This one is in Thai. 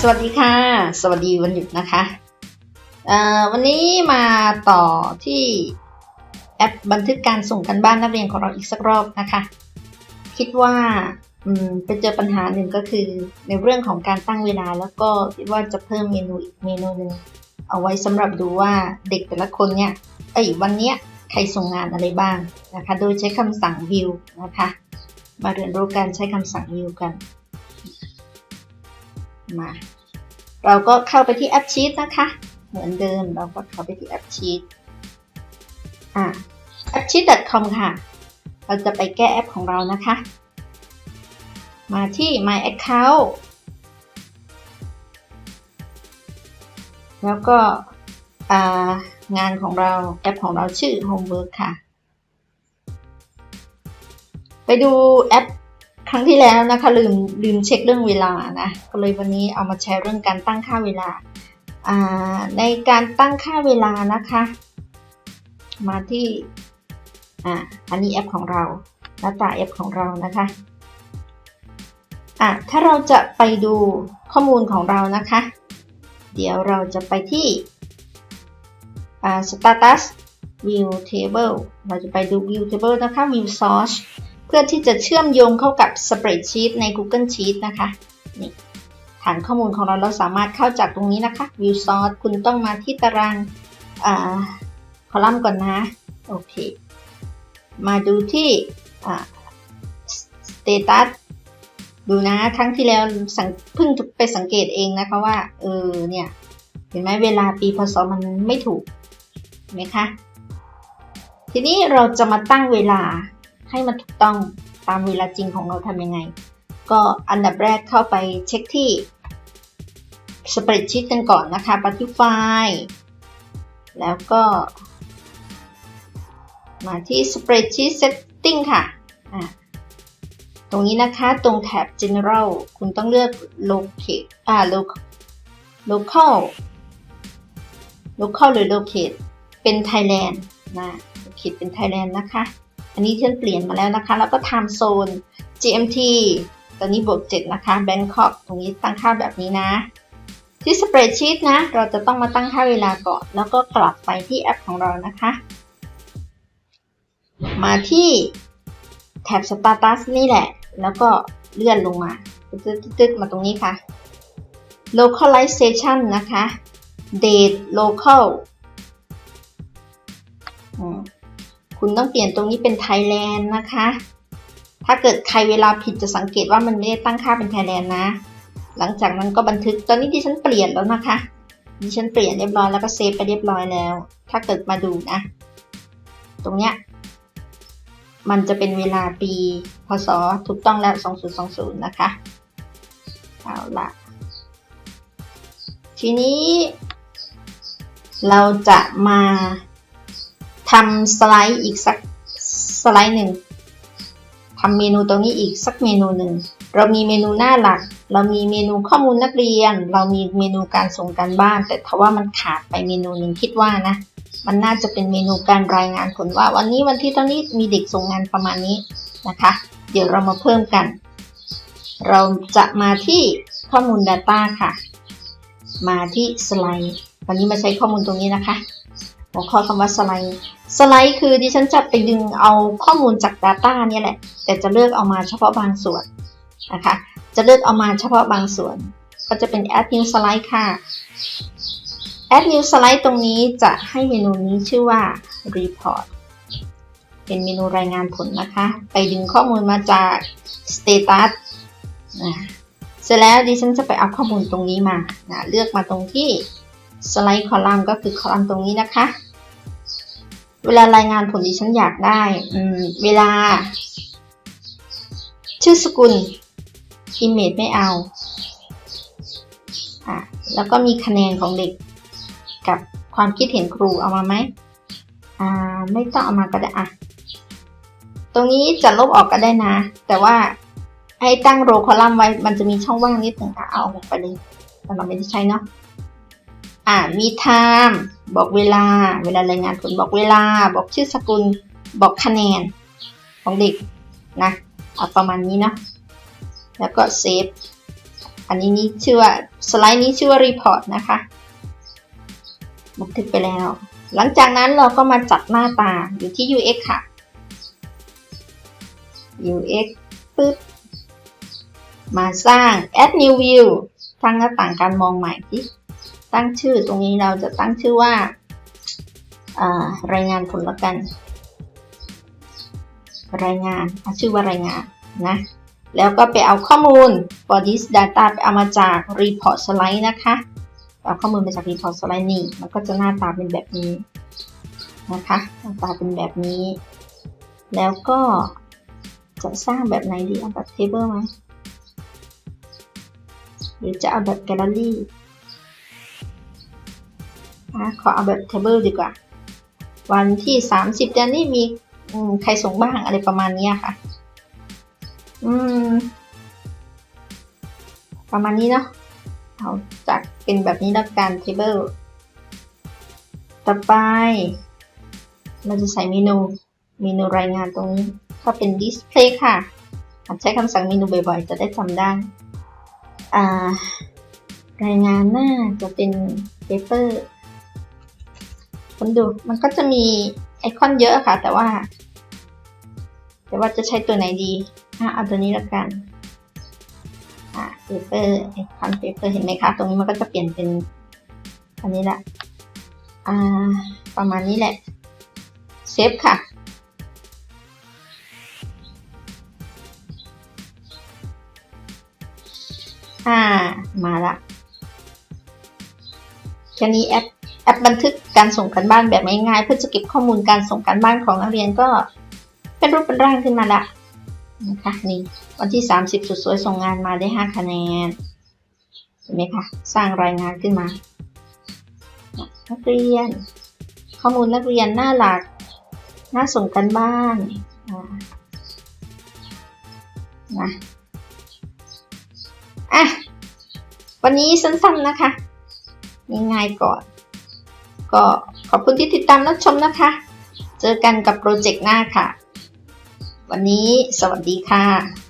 สวัสดีค่ะ สวัสดีวันหยุดนะคะ วันนี้มาต่อที่แอปบันทึกการส่งกันบ้านนักเรียนของเราอีกสักรอบนะคะ คิดว่าไปเจอปัญหาหนึ่งก็คือในเรื่องของการตั้งเวลาแล้วก็คิดว่าจะเพิ่มเมนูอีกเมนูหนึ่งเอาไว้สำหรับดูว่าเด็กแต่ละคนเนี่ยเอ้วันเนี้ยใครส่งงานอะไรบ้างนะคะ โดยใช้คำสั่ง view นะคะ มาเรียนรู้การใช้คำสั่ง view กัน มา เราก็เข้าไปที่แอปชีตนะคะ เหมือนเดิมเราก็เข้าไปที่แอปชีตอ่า appsheet.com ค่ะ เราจะไปแก้แอปของเรานะคะ มาที่ my account แล้วก็งานของเราแอปของเราชื่อ homework ค่ะ ไปดูแอป ครั้งที่แล้วนะคะลืมลืมเช็คเรื่องเวลานะก็เลยวันนี้เอามาแชร์เรื่องการตั้งค่าเวลา ในการตั้งค่าเวลานะคะ มาที่อ่าอันนี้แอปของเราหน้าตาแอปของเรานะคะอะถ้าเราจะไปดูข้อมูลของเรานะคะ เดี๋ยวเราจะไปที่อ่า status view table เราจะไปดู view table นะคะ view source เพื่อที่จะเชื่อมโยงเข้ากับ spreadsheet ใน Google Sheet นะคะนี่ฐานข้อมูลของเราเราสามารถเข้าจากตรงนี้นะคะ view source คุณต้องมาที่ตารางคอลัมน์ก่อนนะ โอเค มาดูที่ status ดูนะ ครั้งที่แล้วเพิ่งไปสังเกตเองนะคะว่า เออ เนี่ย เห็นไหมเวลาปีพศมันไม่ถูกเห็นไหมคะ ทีนี้เราจะมาตั้งเวลา ให้มันถูกต้องตามเวลาจริงของเราทำยังไง ก็อันดับแรกเข้าไปเช็คที่ Spreadsheet กันก่อนนะคะไปที่ไฟล์แล้วก็ มาที่ Spreadsheet Setting ค่ะะตรงนี้นะคะตรงแท็บ General คุณต้องเลือก Locate อ่า Local Local หรือ Locate เป็น Thailand นะ Locate เป็น Thailand นะคะ อันนี้ฉันเปลี่ยนมาแล้วนะคะ แล้วก็ Time Zone GMT ตอนนี้บวก 7 นะคะ Bangkok ตรงนี้ตั้งค่าแบบนี้นะ ที่ Spreadsheet นะ เราจะต้องมาตั้งค่าเวลาก่อน แล้วก็กลับไปที่แอปของเรานะคะ มาที่แท็บ Status นี่แหละ แล้วก็เลื่อนลงมาตึ๊ดๆมาตรงนี้ค่ะ Localization นะคะ Date Local คุณต้องเปลี่ยนตรงนี้เป็น Thailand นะคะ ถ้าเกิดใครเวลาผิดจะสังเกตว่ามันไม่ได้ตั้งค่าเป็น Thailand นะ หลังจากนั้นก็บันทึก ตอนนี้ดิฉันเปลี่ยนแล้วนะคะ ดิฉันเปลี่ยนเรียบร้อยแล้วก็เซฟไปเรียบร้อยแล้ว ถ้าเกิดมาดูนะ ตรงเนี้ย มันจะเป็นเวลาปีพศถูกต้องแล้ว 2020 นะคะ เอาละทีนี้เราจะมา ทำสไลด์อีกสักสไลด์หนึ่งทำเมนูตรงนี้อีกสักเมนูหนึ่ง เรามีเมนูหน้าหลัก เรามีเมนูข้อมูลนักเรียน เรามีเมนูการส่งการบ้าน แต่ถ้าว่ามันขาดไปเมนูหนึ่งคิดว่านะ มันน่าจะเป็นเมนูการรายงานผลว่า วันนี้วันที่ตอนนี้มีเด็กส่งงานประมาณนี้นะคะ เดี๋ยวเรามาเพิ่มกัน เราจะมาที่ข้อมูล Data ค่ะ มาที่สไลด์ วันนี้มาใช้ข้อมูลตรงนี้นะคะ หัวข้อคำว่าสไลด์ สไลด์คือดิฉันจะไปดึงเอาข้อมูลจาก Data เนี่ยแหละ แต่จะเลือกเอามาเฉพาะบางส่วนนะคะ จะเลือกเอามาเฉพาะบางส่วน ก็จะเป็น add new slide ค่ะ add new slide ตรงนี้จะให้เมนูนี้ชื่อว่า report เป็นเมนูรายงานผลนะคะ ไปดึงข้อมูลมาจาก status เสร็จแล้วดิฉันจะไปเอาข้อมูลตรงนี้มานะเลือกมาตรงที่สไลด์คอลัมน์ก็คือคอลัมน์ตรงนี้นะคะ เวลารายงานผลดิฉันอยากได้เวลา ชื่อสกุล image ไม่เอาอะแล้วก็มีคะแนนของเด็ก กับความคิดเห็นครูเอามาไหมอ่าไม่ต้องเอามาก็ได้อะตรงนี้จะลบออกก็ได้นะ แต่ว่าให้ตั้งโรคอลัมน์ไว้มันจะมีช่องว่างนิดหนึ่งค่ะเอาออกไปเลยแต่เราไม่ได้ใช้เนาะ อ่ามี time บอกเวลา เวลารายงานผลบอกเวลา บอกชื่อสกุล บอกคะแนนของเด็กนะเอาประมาณนี้เนาะแล้วก็เซฟอันนี้นี่ชื่อว่าสไลด์นี้ชื่อว่า report นะคะบันทึกไปแล้ว หลังจากนั้นเราก็มาจัดหน้าตาอยู่ที่ UX ค่ะ UX ปึ๊บมาสร้าง add new view ตั้งหน้าต่างการมองใหม่ที่ ตั้งชื่อตรงนี้เราจะตั้งชื่อว่าารายงานผลละกัน รายงานเอาชื่อว่ารายงานนะแล้วก็ไปเอาข้อมูล for this data ไปเอามาจาก report slide นะคะเอาข้อมูลมาจาก report slide นี่มันก็จะหน้าตาเป็นแบบนี้นะคะหน้าตาเป็นแบบนี้ แล้วก็จะสร้างแบบไหนดีเอาแบบ table ไหมหรือจะเอาแบบแกลเลอรี่ นะขอเอาแบบ table ดีกว่า วันที่ 30เดือนนี้มีใครส่งบ้างอะไรประมาณนี้ค่ะ อืม ประมาณนี้เนาะเอาจากเป็นแบบนี้แล้วกัน table ต่อไป เราจะใส่เมนูเมนูรายงานตรงนี้ก็เป็น display ค่ะใช้คำสั่งเมนูบ่อยๆ จะได้จำได้ อ่ารายงานหน้าจะเป็น paper ผมดูมันก็จะมีไอคอนเยอะค่ะ แต่ว่า แต่ว่าจะใช้ตัวไหนดีอะเอาตัวนี้แล้วกันอ่า paper ไอคอน paper เห็นไหมคะ ตรงนี้มันก็จะเปลี่ยนเป็นอันนี้แหละอ่าประมาณนี้แหละเซฟค่ะอ่ามาละแค่นี้แอป แอปบันทึกการส่งกันบ้านแบบง่ายๆเพื่อจะเก็บข้อมูลการส่งกันบ้านของนักเรียนก็เป็นรูปเป็นร่างขึ้นมาละนะคะนี่วันที่ 30 สุดสวยส่งงานมาได้ 5 คะแนนเห็นไหมคะสร้างรายงานขึ้นมานักเรียน ข้อมูลนักเรียนหน้าหลัก หน้าส่งกันบ้านนะอะวันนี้สั้นๆนะคะง่ายๆก่อน ก็ขอบคุณที่ติดตามรับชมนะคะ เจอกันกับโปรเจกต์หน้าค่ะ วันนี้สวัสดีค่ะ